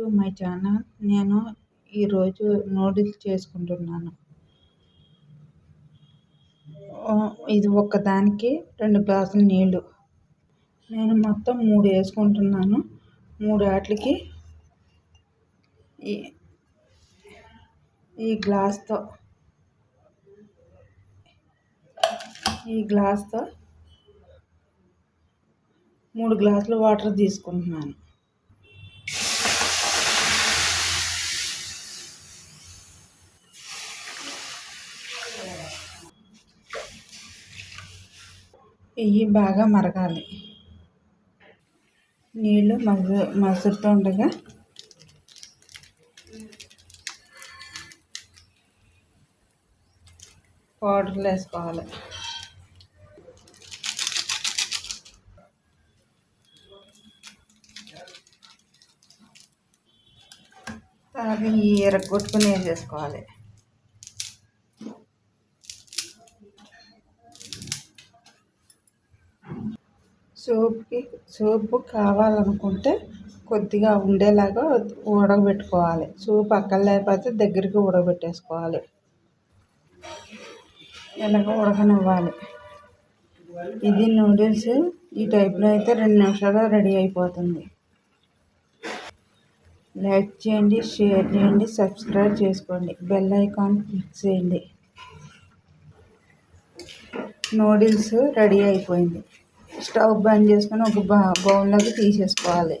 To my channel. నేను ఈరోజు noodles చేసుకుంటున్నాను. ఇది ఒక్కదానికి రెండు గ్లాసులు నీళ్ళు నేను మొత్తం మూడు వేసుకుంటున్నాను. మూడు వాటికి ఈ ఈ గ్లాస్తో ఈ గ్లాస్తో మూడు గ్లాసులు వాటర్ తీసుకుంటున్నాను. ఇవి బాగా మరగాలి. నీళ్ళు మసు మసురుతూ ఉండగా పౌడర్లు వేసుకోవాలి. తర్వాత ఈ ఎరగొట్టుకుని వేసేసుకోవాలి. సూప్కి సూప్ కావాలనుకుంటే కొద్దిగా ఉండేలాగా ఉడకబెట్టుకోవాలి. సూప్ అక్కడ లేకపోతే దగ్గరికి ఉడకబెట్టేసుకోవాలి. ఇలాగ ఉడకనివ్వాలి? ఇది నూడిల్స్ ఈ టైప్లో అయితే రెండు నిమిషాలు రెడీ అయిపోతుంది. లైక్ చేయండి షేర్ చేయండి సబ్స్క్రైబ్ చేసుకోండి. బెల్ ఐకాన్ క్లిక్ చేయండి. నూడిల్స్ రెడీ అయిపోయింది. స్టవ్ బంద్ చేసుకొని ఒక బౌల్లోకి తీసేసుకోవాలి.